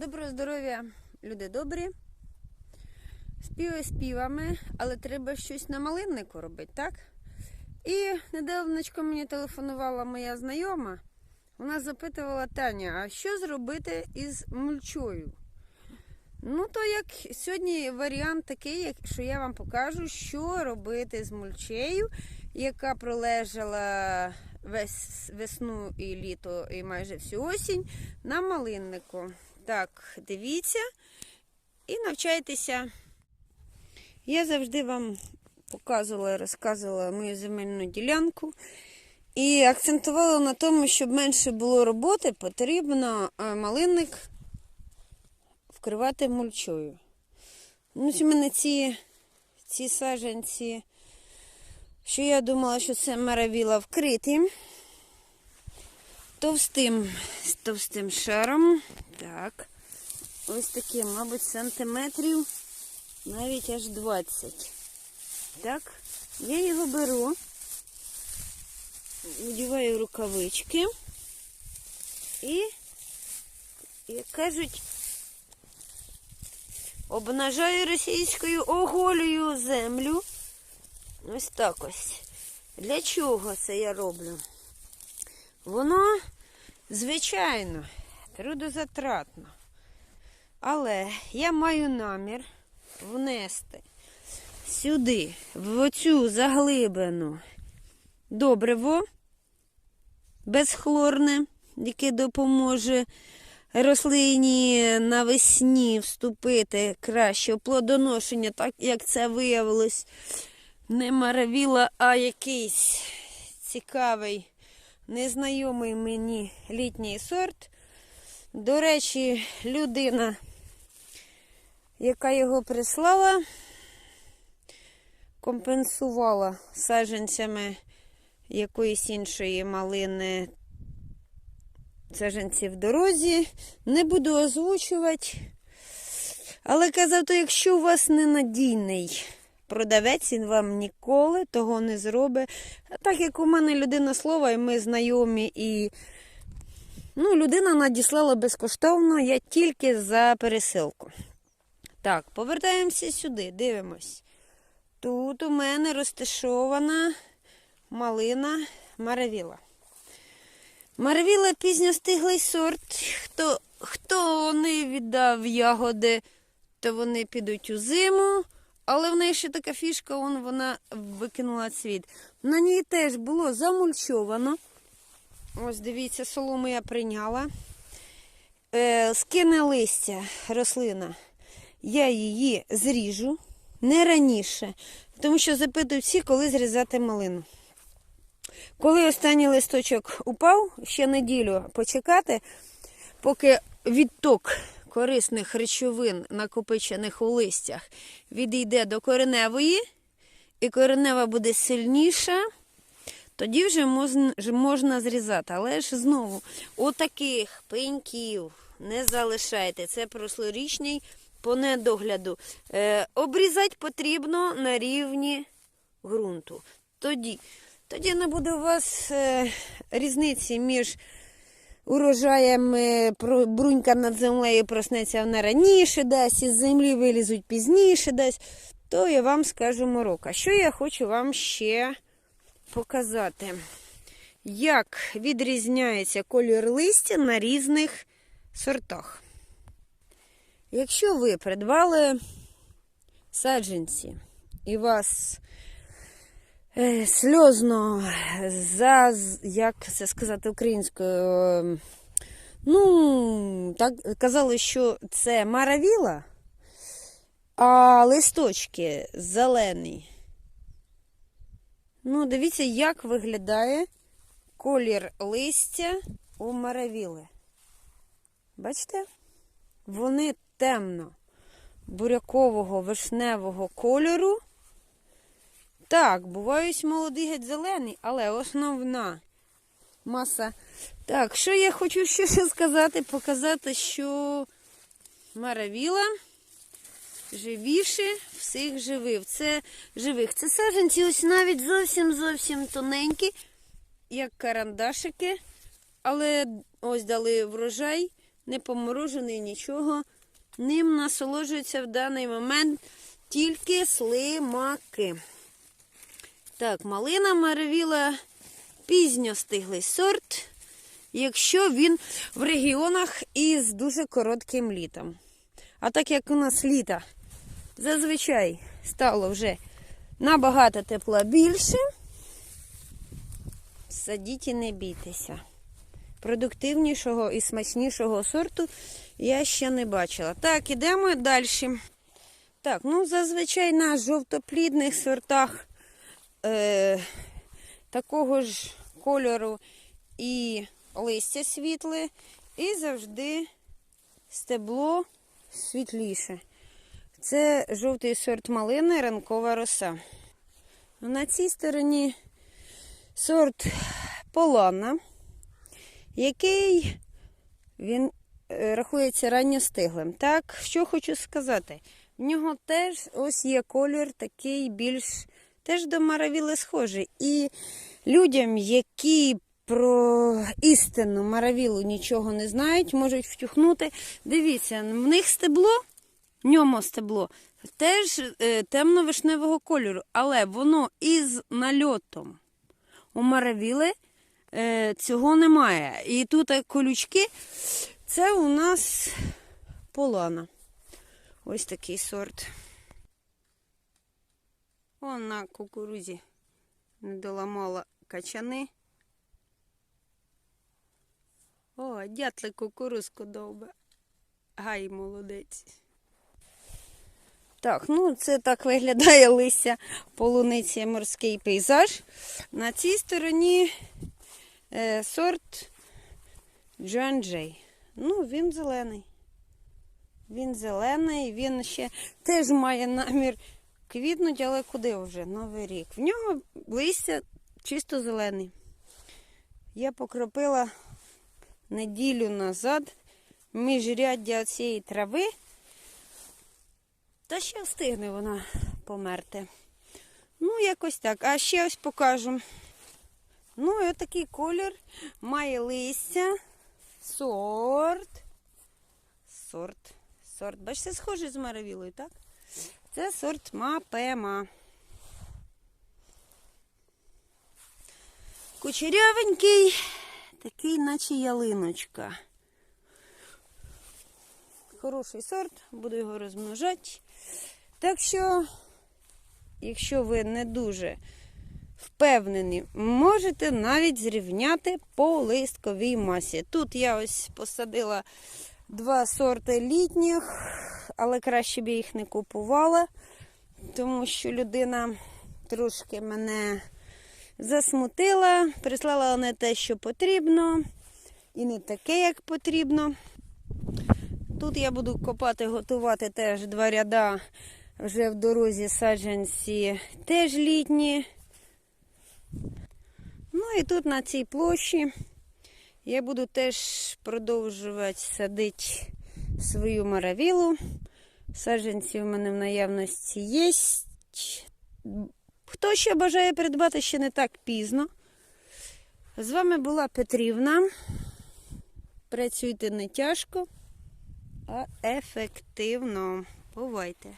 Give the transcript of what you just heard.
Доброго здоров'я, люди добрі. Співи співами, але треба щось на малиннику робити, так? І недавночко мені телефонувала моя знайома. Вона запитувала Таня, а що зробити із мульчою? Ну, то як сьогодні варіант такий, що я вам покажу, що робити з мульчею, яка пролежала весь весну і літо, і майже всю осінь на малиннику. Так, дивіться і навчайтеся. Я завжди вам показувала, і розказувала мою земельну ділянку. І акцентувала на тому, щоб менше було роботи, потрібно е, малинник вкривати мульчою. Ну, у мене ці, ці саджанці, що я думала, що це маравіла вкриті. Товстим, з товстим шаром. Так. Ось таким, мабуть, сантиметрів навіть аж 20. Так, я його беру, вдіваю рукавички і, як кажуть, обнажаю російською оголюю землю. Ось так ось. Для чого це я роблю? Воно, звичайно, трудозатратно. Але я маю намір внести сюди, в оцю заглибину добриво безхлорне, яке допоможе рослині навесні вступити краще в плодоношення, так як це виявилось не маравіла, а якийсь цікавий, незнайомий мені літній сорт. До речі, людина, яка його прислала, компенсувала саджанцями якоїсь іншої малини саджанці в дорозі. Не буду озвучувати. Але казав, то якщо у вас ненадійний продавець, він вам ніколи того не зробить. Так як у мене людина слова, і ми знайомі, і ну, людина надіслала безкоштовно, я тільки за пересилку. Так, повертаємося сюди, дивимось. Тут у мене розташована малина Маравіла. Маравіла пізньостиглий сорт. Хто, хто не віддав ягоди, то вони підуть у зиму. Але в неї ще така фішка, вон вона викинула цвіт. На ній теж було замульчовано. Ось дивіться, солому я прийняла. Е, скине листя рослина. Я її зріжу не раніше, тому що запитують всі, коли зрізати малину. Коли останній листочок упав, ще неділю почекати, поки відток корисних речовин, накопичених у листях, відійде до кореневої, і коренева буде сильніша, тоді вже можна, зрізати. Але ж знову, отаких пеньків не залишайте. Це прошлорічний по недогляду. Е, обрізати потрібно на рівні ґрунту. Тоді, тоді не буде у вас е, різниці між урожаєм е, брунька над землею проснеться вона раніше дасть, із землі вилізуть пізніше дасть. То я вам скажу морока. Що я хочу вам ще показати? Як відрізняється колір листя на різних сортах. Якщо ви придбали саджанці і вас сльозно за, як це сказати українською, е, ну, так казали, що це маравіла, а листочки зелені. Ну, дивіться, як виглядає колір листя у маравіли. Бачите? Вони темно бурякового вишневого кольору. Так, бувають молодий геть зелений, але основна маса. Так, що я хочу ще сказати? Показати, що маравіла живіше всіх живих. Це живих. Це саджанці ось навіть зовсім зовсім тоненькі, як карандашики. Але ось дали врожай не поморожений, нічого. Ним насолоджуються в даний момент тільки слимаки. Так, малина Маравіла пізньо стиглий сорт, якщо він в регіонах із дуже коротким літом. А так як у нас літа зазвичай стало вже набагато тепла більше, садіть і не бійтеся. Продуктивнішого і смачнішого сорту я ще не бачила. Так, ідемо далі. Так, ну зазвичай на жовтоплідних сортах е, такого ж кольору і листя світле, і завжди стебло світліше. Це жовтий сорт малини, ранкова роса. На цій стороні сорт полана, який він е, рахується ранньостиглим. Так, що хочу сказати, в нього теж ось є колір такий більш теж до маравіли схожий. І людям, які про істинну маравілу нічого не знають, можуть втюхнути. Дивіться, в них стебло, в ньому стебло, теж е, темно-вишневого кольору, але воно із нальотом. У маравіли е, цього немає. І тут е, колючки, це у нас полана. Ось такий сорт. Вон на кукурузі не доламала качани. О, дятли кукурузку довбе. Гай, молодець. Так, ну це так виглядає листя полуниці морський пейзаж. На цій стороні е, сорт Джон Джей. Ну, він зелений. Він зелений, він ще теж має намір квітнуть, але куди вже? Новий рік. В нього листя чисто зелений. Я покропила неділю назад міжряддя цієї трави. Та ще встигне вона померти. Ну, якось так. А ще ось покажу. Ну, і отакий колір має листя. Сорт. Сорт. Сорт. Бачите, схожий з маравілою, так? Це сорт мапема. Кучерявенький, такий, наче ялиночка. Хороший сорт, буду його розмножати. Так що, якщо ви не дуже впевнені, можете навіть зрівняти по листковій масі. Тут я ось посадила два сорти літніх, але краще б я їх не купувала, тому що людина трошки мене засмутила, прислала не те, що потрібно, і не таке, як потрібно. Тут я буду копати, готувати теж два ряда вже в дорозі саджанці теж літні. Ну і тут на цій площі я буду теж продовжувати садити свою маравілу. Саджанці в мене в наявності є. Хто ще бажає придбати, ще не так пізно. З вами була Петрівна. Працюйте не тяжко, а ефективно. Бувайте!